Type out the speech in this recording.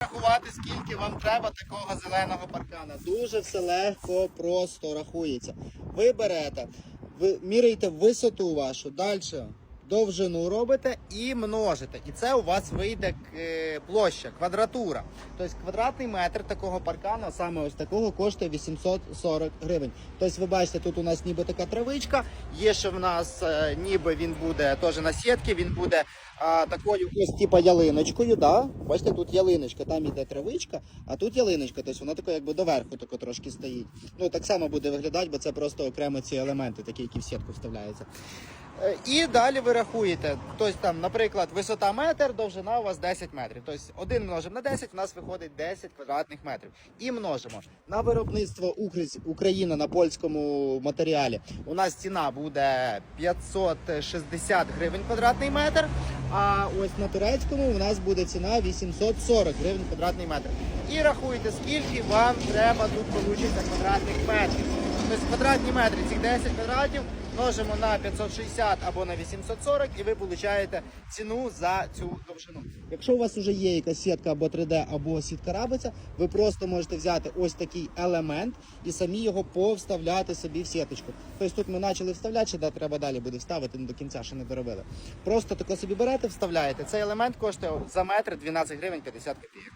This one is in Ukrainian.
Рахувати, скільки вам треба такого зеленого паркана. Дуже все легко, просто рахується. Ви берете, ви міряєте висоту вашу, далі довжину робите і множите. І це у вас вийде е, площа, квадратура. Тобто квадратний метр такого паркана, саме ось такого, коштує 840 гривень. Тобто ви бачите, тут у нас ніби така травичка, є ще в нас е, ніби він буде теж на сітки, він буде а, такою ось типа ялиночкою. Да? Бачите, тут ялиночка, там іде травичка, а тут ялиночка, тобто вона тако якби доверху тако трошки стоїть. Ну так само буде виглядати, бо це просто окремо ці елементи, такі, які в сітку вставляються. Е, І далі ви рахуєте, тобто там, наприклад, висота метр, довжина у вас 10 метрів. Тобто один множимо на 10, у нас виходить 10 квадратних метрів. І множимо на виробництво Україна на польському матеріалі. У нас ціна буде 560 гривень квадратний метр. А ось на турецькому у нас буде ціна 840 гривень квадратний метр. І рахуйте, скільки вам треба тут получиться квадратних метрів. Тобто квадратні метри цих 10 квадратів множимо на 560 або на 840 і ви получаєте ціну за цю довжину. Якщо у вас вже є якась сітка або 3D, або сітка рабиця, ви просто можете взяти ось такий елемент і самі його повставляти собі в сіточку. Тобто тут ми почали вставляти, ще треба далі буде вставити, до кінця ще не доробили. Просто тако собі берете, вставляєте. Цей елемент коштує за метр 12 гривень 50 копійок.